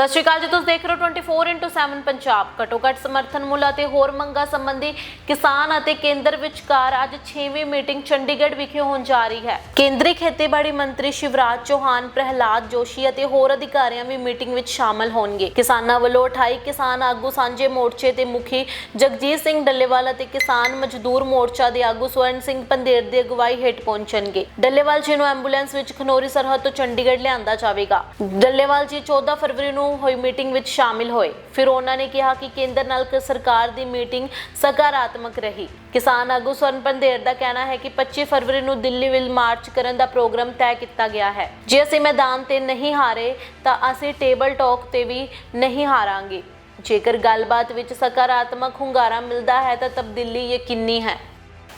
ਸਤਿ ਸ਼੍ਰੀ ਅਕਾਲ ਜੀ, ਤੁਸੀਂ ਦੇਖ ਰਹੇ ਹੋ 24x7 ਪੰਜਾਬ। ਘੱਟੋ ਘੱਟ ਸਮਰਥਨ ਮੁੱਲ ਅਤੇ ਹੋਰ ਮੰਗਾਂ ਸੰਬੰਧੀ ਕਿਸਾਨ ਅਤੇ ਕੇਂਦਰ ਵਿਚਕਾਰ ਅੱਜ 6ਵੀਂ ਮੀਟਿੰਗ ਚੰਡੀਗੜ੍ਹ ਵਿਖੇ ਹੋਣ ਜਾ ਰਹੀ ਹੈ। ਕੇਂਦਰੀ ਖੇਤੀਬਾੜੀ ਮੰਤਰੀ ਸ਼ਿਵਰਾਜ ਚੌਹਾਨ, ਪ੍ਰਹਿਲਾਦ ਜੋਸ਼ੀ ਅਤੇ ਹੋਰ ਅਧਿਕਾਰੀਆਂ ਵੀ ਮੀਟਿੰਗ ਵਿੱਚ ਸ਼ਾਮਲ ਹੋਣਗੇ। ਕਿਸਾਨਾਂ ਵੱਲੋਂ 28 ਕਿਸਾਨ ਆਗੂ ਸਾਂਝੇ ਮੋਰਚੇ ਦੇ ਮੁਖੀ ਜਗਜੀਤ ਸਿੰਘ ਡੱਲੇਵਾਲ ਅਤੇ ਕਿਸਾਨ ਮਜ਼ਦੂਰ ਮੋਰਚਾ ਦੇ ਆਗੂ ਸਵਰਨ ਸਿੰਘ ਪੰਦੇਰ ਦੀ ਅਗਵਾਈ ਹੇਠ ਪਹੁੰਚਣਗੇ। ਡੱਲੇਵਾਲ ਜੀ ਨੂੰ ਐਂਬੂਲੈਂਸ ਵਿੱਚ ਖਨੋਰੀ ਸਰਹੱਦ ਤੋਂ ਚੰਡੀਗੜ੍ਹ ਲਿਆਂਦਾ ਜਾਵੇਗਾ। ਡੱਲੇਵਾਲ ਜੀ 14 ਫਰਵਰੀ ਨੂੰ ਹੋਈ ਮੀਟਿੰਗ ਵਿੱਚ ਸ਼ਾਮਿਲ ਹੋਏ। ਫਿਰ ਉਹਨਾਂ ਨੇ ਕਿਹਾ ਕਿ ਕੇਂਦਰ ਨਾਲ ਸਰਕਾਰ ਦੀ ਮੀਟਿੰਗ ਸਕਾਰਾਤਮਕ ਰਹੀ। ਕਿਸਾਨ ਆਗੂ ਸਵਰਨ ਪੰਦੇਰ ਦਾ ਕਹਿਣਾ ਹੈ ਕਿ 25 ਫਰਵਰੀ ਨੂੰ ਦਿੱਲੀ ਵਿੱਚ ਮਾਰਚ ਕਰਨ ਦਾ ਪ੍ਰੋਗਰਾਮ ਤੈਅ ਕੀਤਾ ਗਿਆ ਹੈ। ਜੇ ਅਸੀਂ ਮੈਦਾਨ ਤੇ ਨਹੀਂ ਹਾਰੇ, ਤਾਂ ਅਸੀਂ ਟੇਬਲ ਟਾਕ ਤੇ ਵੀ ਨਹੀਂ ਹਾਰਾਂਗੇ। ਜੇਕਰ ਗੱਲਬਾਤ ਵਿੱਚ ਸਕਾਰਾਤਮਕ ਹੁੰਗਾਰਾ ਮਿਲਦਾ ਹੈ, ਤਾਂ ਤਬਦੀਲੀ ਯਕੀਨੀ ਹੈ।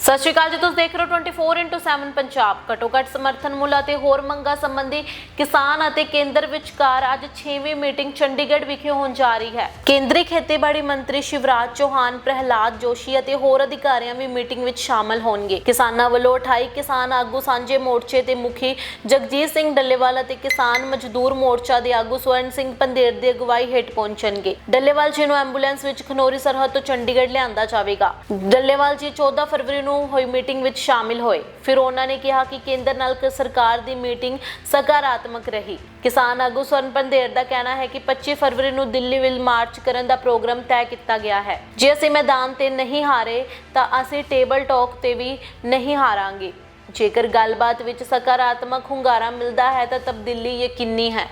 ਸਤਿ ਸ਼੍ਰੀ ਅਕਾਲ ਜੀ, ਤੁਸੀਂ ਦੇਖ ਰਹੇ ਹੋ 24x7 ਪੰਜਾਬ। ਘੱਟੋ ਘੱਟ ਸਮਰਥਨ ਮੁੱਲ ਅਤੇ ਹੋਰ ਮੰਗਾਂ ਸੰਬੰਧੀ ਕਿਸਾਨ ਅਤੇ ਕੇਂਦਰ ਵਿਚਕਾਰ ਅੱਜ 6ਵੀਂ ਮੀਟਿੰਗ ਚੰਡੀਗੜ੍ਹ ਵਿਖੇ ਹੋਣ ਜਾ ਰਹੀ ਹੈ। ਕੇਂਦਰੀ ਖੇਤੀਬਾੜੀ ਮੰਤਰੀ ਸ਼ਿਵਰਾਜ ਚੌਹਾਨ, ਪ੍ਰਹਿਲਾਦ ਜੋਸ਼ੀ ਅਤੇ ਹੋਰ ਅਧਿਕਾਰੀਆਂ ਵੀ ਮੀਟਿੰਗ ਵਿੱਚ ਸ਼ਾਮਲ ਹੋਣਗੇ। ਕਿਸਾਨਾਂ ਵੱਲੋਂ 28 ਕਿਸਾਨ ਆਗੂ ਸਾਂਝੇ ਮੋਰਚੇ ਦੇ ਮੁਖੀ ਜਗਜੀਤ ਸਿੰਘ ਡੱਲੇਵਾਲ ਅਤੇ ਕਿਸਾਨ ਮਜ਼ਦੂਰ ਮੋਰਚਾ ਦੇ ਆਗੂ ਸਵਰਨ ਸਿੰਘ ਪੰਦੇਰ ਦੀ ਅਗਵਾਈ ਹੇਠ ਪਹੁੰਚਣਗੇ। ਡੱਲੇਵਾਲ ਜੀ ਨੂੰ ਐਂਬੂਲੈਂਸ ਵਿੱਚ ਖਨੋਰੀ ਸਰਹੱਦ ਤੋਂ ਚੰਡੀਗੜ੍ਹ ਲਿਆਂਦਾ ਜਾਵੇਗਾ। ਡੱਲੇਵਾਲ ਜੀ 14 ਫਰਵਰੀ ਨੂੰ ਹੋਈ ਮੀਟਿੰਗ ਵਿੱਚ ਸ਼ਾਮਿਲ ਹੋਏ। ਫਿਰ ਉਹਨਾਂ ਨੇ ਕਿਹਾ ਕਿ ਕੇਂਦਰ ਨਾਲ ਸਰਕਾਰ ਦੀ ਮੀਟਿੰਗ ਸਕਾਰਾਤਮਕ ਰਹੀ। ਕਿਸਾਨ ਆਗੂ ਸਵਰਨ ਪੰਦੇਰ ਦਾ ਕਹਿਣਾ ਹੈ ਕਿ 25 ਫਰਵਰੀ ਨੂੰ ਦਿੱਲੀ ਵਿੱਚ ਮਾਰਚ ਕਰਨ ਦਾ ਪ੍ਰੋਗਰਾਮ ਤੈਅ ਕੀਤਾ ਗਿਆ ਹੈ। ਜੇ ਅਸੀਂ ਮੈਦਾਨ ਤੇ ਨਹੀਂ ਹਾਰੇ, ਤਾਂ ਅਸੀਂ ਟੇਬਲ ਟਾਕ ਤੇ ਵੀ ਨਹੀਂ ਹਾਰਾਂਗੇ। ਜੇਕਰ ਗੱਲਬਾਤ ਵਿੱਚ ਸਕਾਰਾਤਮਕ ਹੁੰਗਾਰਾ ਮਿਲਦਾ ਹੈ, ਤਾਂ ਤਬਦੀਲੀ ਯਕੀਨੀ ਹੈ।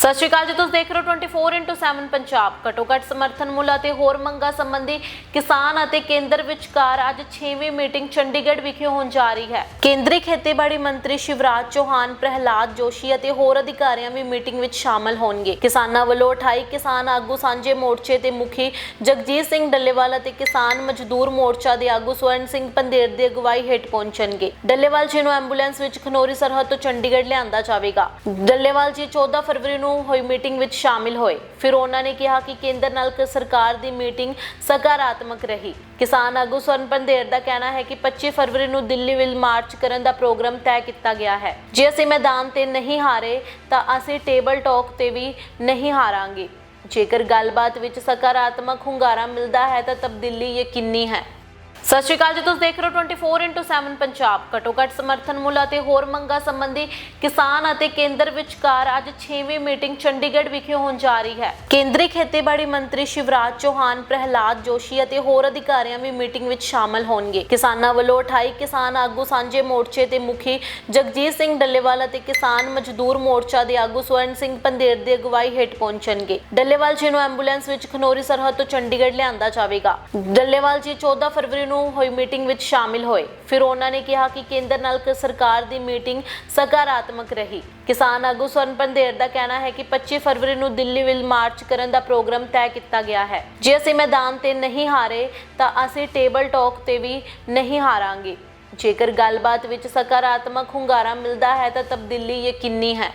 ਸਤਿ ਸ਼੍ਰੀ ਅਕਾਲ ਜੀ, ਤੁਸੀਂ ਦੇਖ ਰਹੇ ਹੋ 24x7 ਪੰਜਾਬ। ਘੱਟੋ ਘੱਟ ਸਮਰਥਨ ਮੁੱਲ ਅਤੇ ਹੋਰ ਮੰਗਾਂ ਸੰਬੰਧੀ ਕਿਸਾਨ ਅਤੇ ਕੇਂਦਰ ਵਿਚਕਾਰ ਅੱਜ 6ਵੀਂ ਮੀਟਿੰਗ ਚੰਡੀਗੜ੍ਹ ਵਿਖੇ ਹੋਣ ਜਾ ਰਹੀ ਹੈ। ਕੇਂਦਰੀ ਖੇਤੀਬਾੜੀ ਮੰਤਰੀ ਸ਼ਿਵਰਾਜ ਚੌਹਾਨ, ਪ੍ਰਹਿਲਾਦ ਜੋਸ਼ੀ ਅਤੇ ਹੋਰ ਅਧਿਕਾਰੀਆਂ ਵੀ ਮੀਟਿੰਗ ਵਿੱਚ ਸ਼ਾਮਲ ਹੋਣਗੇ। ਕਿਸਾਨਾਂ ਵੱਲੋਂ 28 ਕਿਸਾਨ ਆਗੂ ਸਾਂਝੇ ਮੋਰਚੇ ਦੇ ਮੁਖੀ ਜਗਜੀਤ ਸਿੰਘ ਡੱਲੇਵਾਲ ਅਤੇ ਕਿਸਾਨ ਮਜ਼ਦੂਰ ਮੋਰਚਾ ਦੇ ਆਗੂ ਸਵਰਨ ਸਿੰਘ ਪੰਦੇਰ ਦੀ ਅਗਵਾਈ ਹੇਠ ਪਹੁੰਚਣਗੇ। ਡੱਲੇਵਾਲ ਜੀ ਨੂੰ ਐਂਬੂਲੈਂਸ ਵਿੱਚ ਖਨੋਰੀ ਸਰਹੱਦ ਤੋਂ ਚੰਡੀਗੜ੍ਹ ਲਿਆਂਦਾ ਜਾਵੇਗਾ। ਡੱਲੇਵਾਲ ਜੀ 14 ਫਰਵਰੀ ਨੂੰ ਹੋਈ ਮੀਟਿੰਗ ਵਿੱਚ ਸ਼ਾਮਿਲ ਹੋਏ। ਫਿਰ ਉਹਨਾਂ ਨੇ ਕਿਹਾ ਕਿ ਕੇਂਦਰ ਨਾਲ ਸਰਕਾਰ ਦੀ ਮੀਟਿੰਗ ਸਕਾਰਾਤਮਕ ਰਹੀ। ਕਿਸਾਨ ਆਗੂ ਸਵਰਨ ਪੰਦੇਰ ਦਾ ਕਹਿਣਾ ਹੈ ਕਿ 25 ਫਰਵਰੀ ਨੂੰ ਦਿੱਲੀ ਵਿੱਚ ਮਾਰਚ ਕਰਨ ਦਾ ਪ੍ਰੋਗਰਾਮ ਤੈਅ ਕੀਤਾ ਗਿਆ ਹੈ। ਜੇ ਅਸੀਂ ਮੈਦਾਨ ਤੇ ਨਹੀਂ ਹਾਰੇ, ਤਾਂ ਅਸੀਂ ਟੇਬਲ ਟਾਕ ਤੇ ਵੀ ਨਹੀਂ ਹਾਰਾਂਗੇ। ਜੇਕਰ ਗੱਲਬਾਤ ਵਿੱਚ ਸਕਾਰਾਤਮਕ ਹੁੰਗਾਰਾ ਮਿਲਦਾ ਹੈ, ਤਾਂ ਤਬਦੀਲੀ ਯਕੀਨੀ ਹੈ। ਸਤਿ ਸ਼੍ਰੀ ਅਕਾਲ ਜੀ, ਤੁਸੀਂ ਦੇਖ ਰਹੇ ਹੋ 24x7 ਪੰਜਾਬ। ਘੱਟੋ ਘੱਟ ਸਮਰਥਨ ਮੁੱਲ ਅਤੇ ਹੋਰ ਮੰਗਾਂ ਸੰਬੰਧੀ ਕਿਸਾਨ ਅਤੇ ਕੇਂਦਰ ਵਿਚਕਾਰ ਅੱਜ 6ਵੀਂ ਮੀਟਿੰਗ ਚੰਡੀਗੜ੍ਹ ਵਿਖੇ ਹੋਣ ਜਾ ਰਹੀ ਹੈ। ਕੇਂਦਰੀ ਖੇਤੀਬਾੜੀ ਮੰਤਰੀ ਸ਼ਿਵਰਾਜ ਚੌਹਾਨ, ਪ੍ਰਹਿਲਾਦ ਜੋਸ਼ੀ ਅਤੇ ਹੋਰ ਅਧਿਕਾਰੀਆਂ ਵੀ ਮੀਟਿੰਗ ਵਿੱਚ ਸ਼ਾਮਲ ਹੋਣਗੇ। ਕਿਸਾਨਾਂ ਵੱਲੋਂ 28 ਕਿਸਾਨ ਆਗੂ ਸਾਂਝੇ ਮੋਰਚੇ ਦੇ ਮੁਖੀ ਜਗਜੀਤ ਸਿੰਘ ਡੱਲੇਵਾਲ ਅਤੇ ਕਿਸਾਨ ਮਜ਼ਦੂਰ ਮੋਰਚਾ ਦੇ ਆਗੂ ਸਵਰਨ ਸਿੰਘ ਪੰਦੇਰ ਦੀ ਅਗਵਾਈ ਹੇਠ ਪਹੁੰਚਣਗੇ। ਡੱਲੇਵਾਲ ਜੀ ਨੂੰ ਐਂਬੂਲੈਂਸ ਵਿੱਚ ਖਨੋਰੀ ਸਰਹੱਦ ਤੋਂ ਚੰਡੀਗੜ੍ਹ ਲਿਆਂਦਾ ਜਾਵੇਗਾ। ਡੱਲੇਵਾਲ ਜੀ 14 ਫਰਵਰੀ ਨੂੰ ਹੋਈ ਮੀਟਿੰਗ ਵਿੱਚ ਸ਼ਾਮਿਲ ਹੋਏ। ਫਿਰ ਉਹਨਾਂ ਨੇ ਕਿਹਾ ਕਿ ਕੇਂਦਰ ਨਾਲ ਸਰਕਾਰ ਦੀ ਮੀਟਿੰਗ ਸਕਾਰਾਤਮਕ ਰਹੀ। ਕਿਸਾਨ ਆਗੂ ਸਵਰਨ ਪੰਦੇਰ ਦਾ ਕਹਿਣਾ ਹੈ ਕਿ 25 ਫਰਵਰੀ ਨੂੰ ਦਿੱਲੀ ਵਿੱਚ ਮਾਰਚ ਕਰਨ ਦਾ ਪ੍ਰੋਗਰਾਮ ਤੈਅ ਕੀਤਾ ਗਿਆ ਹੈ। ਜੇ ਅਸੀਂ ਮੈਦਾਨ ਤੇ ਨਹੀਂ ਹਾਰੇ, ਤਾਂ ਅਸੀਂ ਟੇਬਲ ਟਾਕ ਤੇ ਵੀ ਨਹੀਂ ਹਾਰਾਂਗੇ। ਜੇਕਰ ਗੱਲਬਾਤ ਵਿੱਚ ਸਕਾਰਾਤਮਕ ਹੁੰਗਾਰਾ ਮਿਲਦਾ ਹੈ, ਤਾਂ ਤਬਦੀਲੀ ਯਕੀਨੀ ਹੈ।